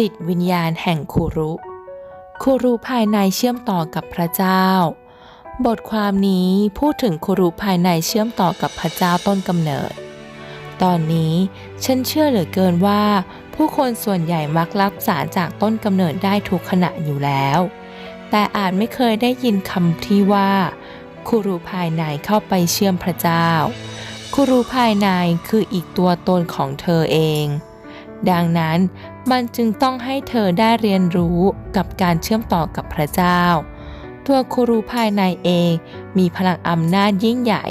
จิตวิญญาณแห่งคุรุ คุรุภายในเชื่อมต่อกับพระเจ้า บทความนี้พูดถึงคุรุภายในเชื่อมต่อกับพระเจ้าต้นกำเนิด ตอนนี้ฉันเชื่อเหลือเกินว่า ผู้คนส่วนใหญ่มักรับสารจากต้นกำเนิดได้ทุกขณะอยู่แล้ว แต่อาจไม่เคยได้ยินคำที่ว่าคุรุภายในเข้าไปเชื่อมพระเจ้า คุรุภายในคืออีกตัวตนของเธอเอง ดังนั้น มันจึงต้องให้เธอได้เรียนรู้กับการเชื่อมต่อกับพระเจ้า ตัวครูภายในเองมีพลังอำนาจยิ่งใหญ่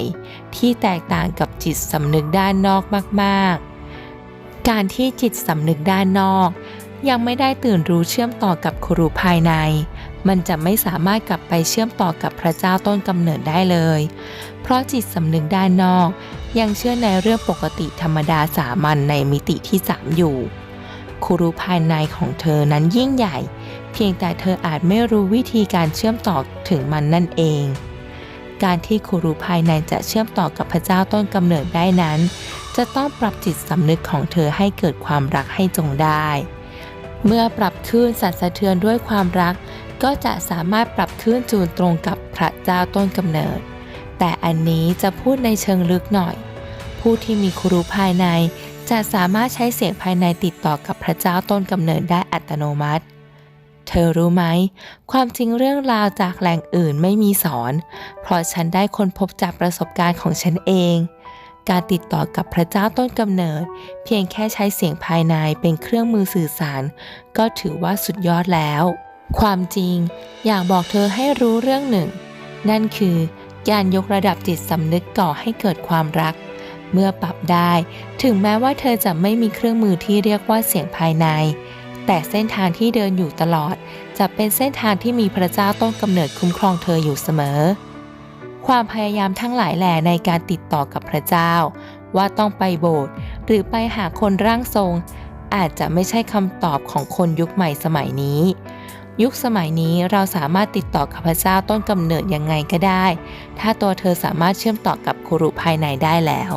ที่แตกต่างกับจิตสำนึกด้านนอกมากๆ การที่จิตสำนึกด้านนอก ยังไม่ได้ตื่นรู้เชื่อมต่อกับครูภายใน มันจะไม่สามารถกลับไปเชื่อมต่อกับพระเจ้าต้นกำเนิดได้เลย เพราะจิตสำนึกด้านนอก ยังเชื่อในเรื่องปกติธรรมดาสามัญในมิติที่3อยู่ ครูรู้ภายในของเธอนั้นยิ่งใหญ่ เพียงแต่เธออาจไม่รู้วิธีการเชื่อมต่อถึงมันนั่นเอง การที่ครูรู้ภายในจะเชื่อมต่อกับพระเจ้าต้นกำเนิดได้นั้น จะต้องปรับจิตสำนึกของเธอให้เกิดความรักให้จงได้ เมื่อปรับคลื่นสั่นสะเทือนด้วยความรัก ก็จะสามารถปรับคลื่นจูนตรงกับพระเจ้าต้นกำเนิด แต่อันนี้จะพูดในเชิงลึกหน่อย ผู้ที่มีครูภายใน จะสามารถใช้เสียงภายในติดต่อกับพระเจ้าต้นกำเนิดได้อัตโนมัติ เธอรู้ไหม ความจริงเรื่องราวจากแหล่งอื่นไม่มีสอน เพราะฉันได้ค้นพบจากประสบการณ์ของฉันเอง การติดต่อกับพระเจ้าต้นกำเนิด เพียงแค่ใช้เสียงภายในเป็นเครื่องมือสื่อสาร ก็ถือว่าสุดยอดแล้ว ความจริงอยากบอกเธอให้รู้เรื่องหนึ่ง นั่นคือการยกระดับจิตสำนึกก่อให้เกิดความรัก เมื่อปรับได้ ถึงแม้ว่าเธอจะไม่มีเครื่องมือที่เรียกว่าเสียงภายใน แต่เส้นทางที่เดินอยู่ตลอด จะเป็นเส้นทางที่มีพระเจ้าต้นกำเนิดคุ้มครองเธออยู่เสมอ ความพยายามทั้งหลายแหล่ในการติดต่อกับพระเจ้า ว่าต้องไปโบสถ์หรือไปหาคนร่างทรง อาจจะไม่ใช่คำตอบของคนยุคใหม่สมัยนี้ยุคสมัยนี้เราสามารถติดต่อกับพระเจ้าต้นกำเนิดยังไงก็ได้ ถ้าตัวเธอสามารถเชื่อมต่อกับครูภายในได้แล้ว